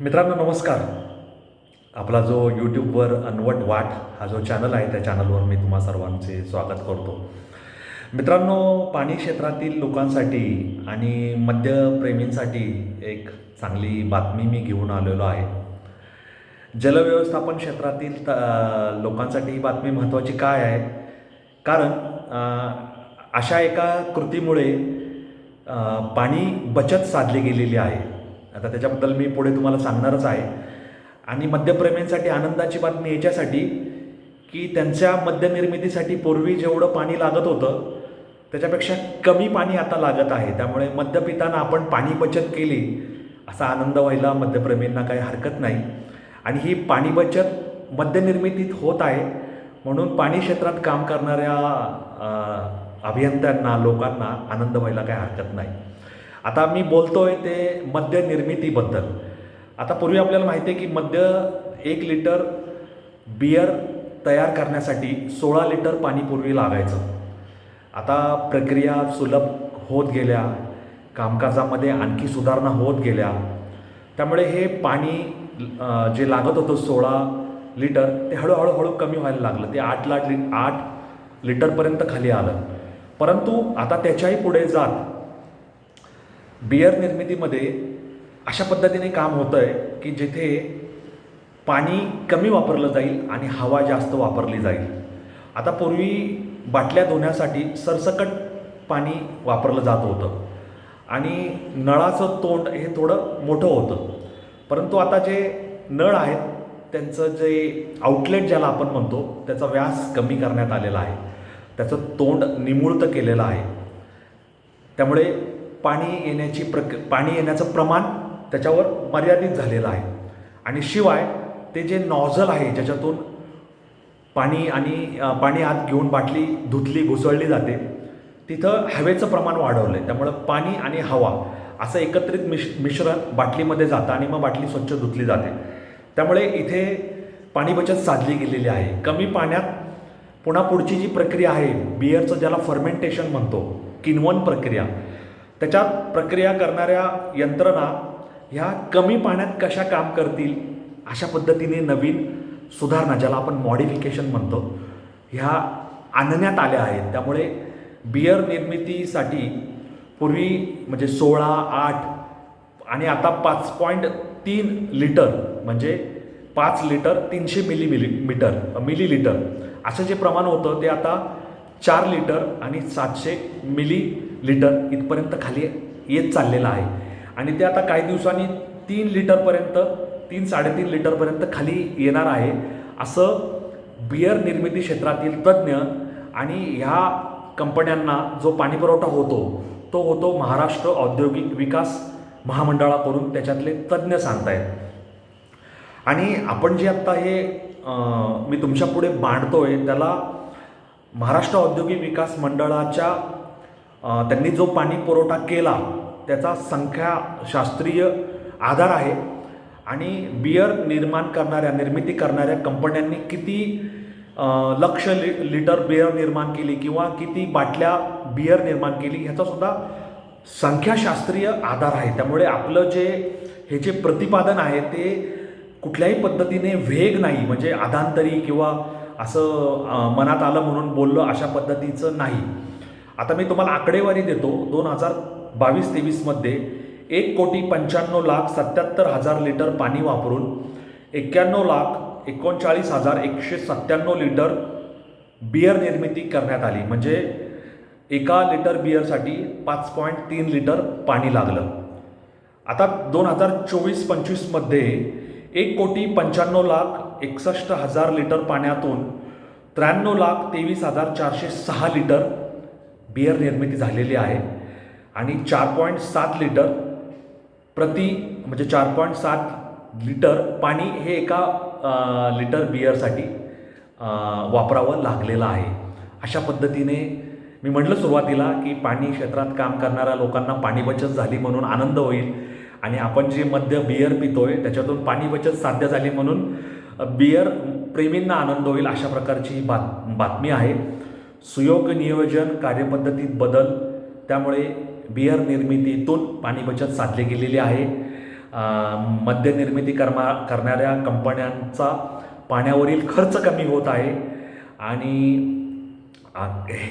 मित्रांनो नमस्कार. आपला जो यूट्यूबवर अनवट वाट हा जो चॅनल आहे त्या चॅनलवर मी तुम्हा सर्वांचे स्वागत करतो. मित्रांनो पाणी क्षेत्रातील लोकांसाठी आणि मद्यप्रेमींसाठी एक चांगली बातमी मी घेऊन आलेलो आहे. जलव्यवस्थापन क्षेत्रातील त लोकांसाठी ही बातमी महत्त्वाची काय आहे? कारण अशा एका कृतीमुळे पाणी बचत साधली गेलेली आहे. आता त्याच्याबद्दल मी पुढे तुम्हाला सांगणारच आहे. आणि मद्यप्रेमींसाठी आनंदाची बातमी याच्यासाठी की त्यांच्या मद्यनिर्मितीसाठी पूर्वी जेवढं पाणी लागत होतं त्याच्यापेक्षा कमी पाणी आता लागत आहे. त्यामुळे मद्य पिताना आपण पाणी बचत केली असा आनंद व्हायला मद्यप्रेमींना काही हरकत नाही. आणि ही पाणी बचत मद्यनिर्मितीत होत आहे. म्हणून पाणी क्षेत्रात काम करणाऱ्या अभियंत्यांना लोकांना आनंद व्हायला काही हरकत नाही. आता मी बोलतोय ते मद्य निर्मितीबद्दल. आता पूर्वी आपल्याला माहिती आहे की मद्य एक लिटर बियर तयार करण्यासाठी सोळा लिटर पाणी पूर्वी लागायचं. आता प्रक्रिया सुलभ होत गेल्या कामकाजामध्ये आणखी सुधारणा होत गेल्या. त्यामुळे हे पाणी जे लागत होतं सोळा लिटर ते हळूहळू हळू कमी व्हायला लागलं. ते आठ लाट लि आठ लिटरपर्यंत खाली आलं. परंतु आता त्याच्याही पुढे जात बियर निर्मितीमध्ये अशा पद्धतीने काम होतं आहे की जिथे पाणी कमी वापरलं जाईल आणि हवा जास्त वापरली जाईल. आता पूर्वी बाटल्या धुण्यासाठी सरसकट पाणी वापरलं जात होतं. आणि नळाचं तोंड हे थोडं मोठं होतं. परंतु आता जे नळ आहेत त्यांचं जे आउटलेट ज्याला आपण म्हणतो त्याचा व्यास कमी करण्यात आलेला आहे. त्याचं तोंड निमुळतं केलेलं आहे. त्यामुळे पाणी येण्याची प्रक पाणी येण्याचं प्रमाण त्याच्यावर मर्यादित झालेलं आहे. आणि शिवाय ते जे नॉझल आहे ज्याच्यातून पाणी आणि पाणी आत घेऊन बाटली धुतली घुसळली जाते तिथं हवेचं प्रमाण वाढवलं आहे त्यामुळं पाणी आणि हवा असं एकत्रित मिश मिश्रण बाटलीमध्ये जातं आणि मग बाटली स्वच्छ धुतली जाते. त्यामुळे इथे पाणी बचत साधली गेलेली आहे. कमी पाण्यात पुन्हा पुढची जी प्रक्रिया आहे बियरचं ज्याला फर्मेंटेशन म्हणतो किनवन प्रक्रिया त्याच्यात प्रक्रिया करणाऱ्या यंत्रणा ह्या कमी पाण्यात कशा काम करतील अशा पद्धतीने नवीन सुधारणा ज्याला आपण मॉडिफिकेशन म्हणतो ह्या आणण्यात आल्या आहेत. त्यामुळे बियर निर्मितीसाठी पूर्वी म्हणजे सोळा आठ आणि आता पाच पॉईंट तीन लिटर म्हणजे पाच लिटर तीनशे milli millimetre millilitre असं जे प्रमाण होतं ते आता चार लिटर आणि सातशे मिली लिटर इथपर्यंत खाली येत चाललेलं आहे. आणि ते आता काही दिवसांनी तीन लिटरपर्यंत तीन साडेतीन लिटरपर्यंत खाली येणार आहे. असं बियर निर्मिती क्षेत्रातील तज्ज्ञ आणि ह्या कंपन्यांना जो पाणीपुरवठा होतो तो होतो महाराष्ट्र औद्योगिक विकास महामंडळाकडून त्याच्यातले तज्ज्ञ सांगतायत. आणि आपण जे आत्ता हे मी तुमच्यापुढे आहे त्याला महाराष्ट्र औद्योगिक विकास मंडळाच्या त्यांनी जो पाणी पुरवठा केला त्याचा संख्याशास्त्रीय आधार आहे. आणि बियर निर्माण करणाऱ्या निर्मिती करणाऱ्या कंपन्यांनी किती लक्ष लि लिटर बियर निर्माण केली किंवा किती बाटल्या बियर निर्माण केली ह्याचासुद्धा संख्याशास्त्रीय आधार आहे. त्यामुळे आपलं जे हे जे प्रतिपादन आहे ते कुठल्याही पद्धतीने वेग नाही. म्हणजे आधांतरी किंवा असं मनात आलं म्हणून बोललं अशा पद्धतीचं नाही. आता मी तुम्हाला आकडेवारी देतो दोन हजार बावीस तेवीसमध्ये एक कोटी पंच्याण्णव लाख सत्याहत्तर हजार लिटर पाणी वापरून एक्क्याण्णव लाख एकोणचाळीस हजार एकशे सत्त्याण्णव लिटर बियर निर्मिती करण्यात आली. म्हणजे एका लिटर बियरसाठी पाच पॉईंट तीन लिटर पाणी लागलं. आता दोन हजार चोवीस पंचवीसमध्ये एक कोटी पंच्याण्णव लाख एकसष्ट हजार लिटर पाण्यातून त्र्याण्णव लाख तेवीस हजार चारशे सहा लिटर बियर निर्मिती झालेली आहे. आणि चार पॉईंट सात लिटर प्रति म्हणजे चार पॉईंट सात लिटर पाणी हे एका लिटर बियरसाठी वापरावं लागलेलं आहे. अशा पद्धतीने मी म्हटलं सुरुवातीला की पाणी क्षेत्रात काम करणाऱ्या लोकांना पाणी बचत झाली म्हणून आनंद होईल आणि आपण जे मद्य बियर पितोय त्याच्यातून पाणी बचत साध्य झाली म्हणून बियर प्रेमींना आनंद होईल अशा प्रकारची बात बातमी आहे. सुयोग्य नियोजन कार्यपद्धतीत बदल त्यामुळे बियर निर्मितीतून पाणी बचत साधली गेलेली आहे. मद्यनिर्मिती कर्मा करणाऱ्या कंपन्यांचा पाण्यावरील खर्च कमी होत आहे. आणि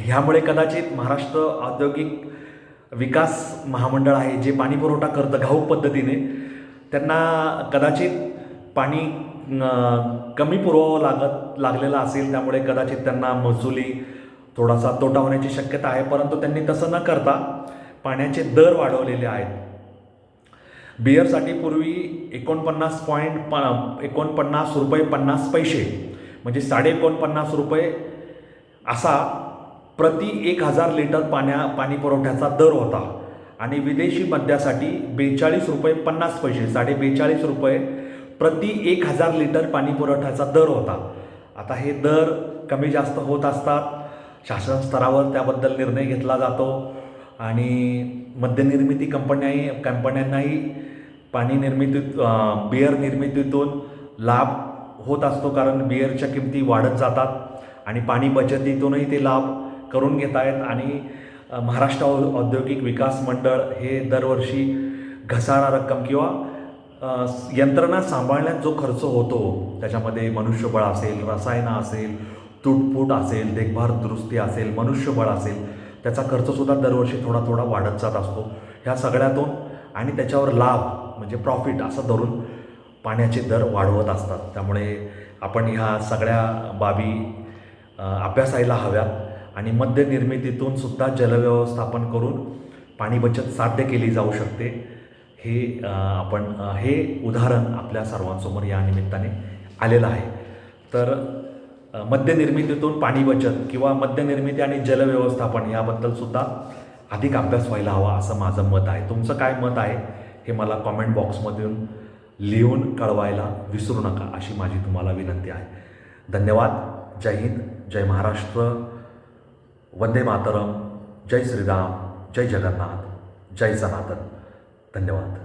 ह्यामुळे कदाचित महाराष्ट्र औद्योगिक विकास महामंडळ आहे जे पाणी पुरवठा करतं घाऊक पद्धतीने त्यांना कदाचित पाणी कमी पुरवावं लागत लागलेलं असेल त्यामुळे कदाचित त्यांना महसुली थोडासा तोटा होण्याची शक्यता आहे परंतु त्यांनी तसं न करता पाण्याचे दर वाढवलेले आहेत. बिअरसाठी पूर्वी एकोणपन्नास पॉईंट प एकोणपन्नास रुपये पन्नास पैसे म्हणजे साडे एकोणपन्नास रुपये असा प्रति एक हजार लिटर पाण्या पाणी पुरवठ्याचा दर होता. आणि विदेशी मद्यासाठी बेचाळीस रुपये पन्नास पैसे साडे बेचाळीस रुपये प्रति एक हजार लिटर पाणी पुरवठ्याचा दर होता. आता हे दर कमी जास्त होत असतात. शासन स्तरावर त्याबद्दल निर्णय घेतला जातो आणि मद्यनिर्मिती कंपन्याही कंपन्यांनाही पाणी निर्मितीत अं, बिअर निर्मितीतून लाभ होत असतो कारण बिअरच्या किमती वाढत जातात आणि पाणी बचतीतूनही ते लाभ करून घेत आहेत आणि महाराष्ट्र औद्योगिक विकास मंडळ हे दरवर्षी घसारा रक्कम किंवा यंत्रणा सांभाळण्यात जो खर्च होतो त्याच्यामध्ये मनुष्यबळ असेल रसायनं असेल तुटफूट असेल देखभाल दुरुस्ती असेल मनुष्यबळ असेल त्याचा खर्चसुद्धा दरवर्षी थोडा थोडा वाढत जात असतो. ह्या सगळ्यातून आणि त्याच्यावर लाभ म्हणजे प्रॉफिट असं धरून पाण्याचे दर वाढवत असतात. त्यामुळे आपण ह्या सगळ्या बाबी अभ्यासायला हव्यात आणि मद्य निर्मितीतून सुद्धा जलव्यवस्थापन करून पाणी बचत साध्य केली जाऊ शकते. हे आपण हे उदाहरण आपल्या सर्वांसमोर या निमित्ताने आलेलं आहे. तर मद्यनिर्मितीतून पाणी बचत किंवा मद्यनिर्मिती आणि जलव्यवस्थापन याबद्दल सुद्धा अधिक अभ्यास व्हायला हवा असं माझं मत आहे. तुमचं काय मत आहे हे मला कॉमेंट बॉक्समधून लिहून कळवायला विसरू नका अशी माझी तुम्हाला विनंती आहे. धन्यवाद. जय हिंद. जय महाराष्ट्र. वंदे मातरम. जय श्रीराम. जय जगन्नाथ. जय सनातन. धन्यवाद.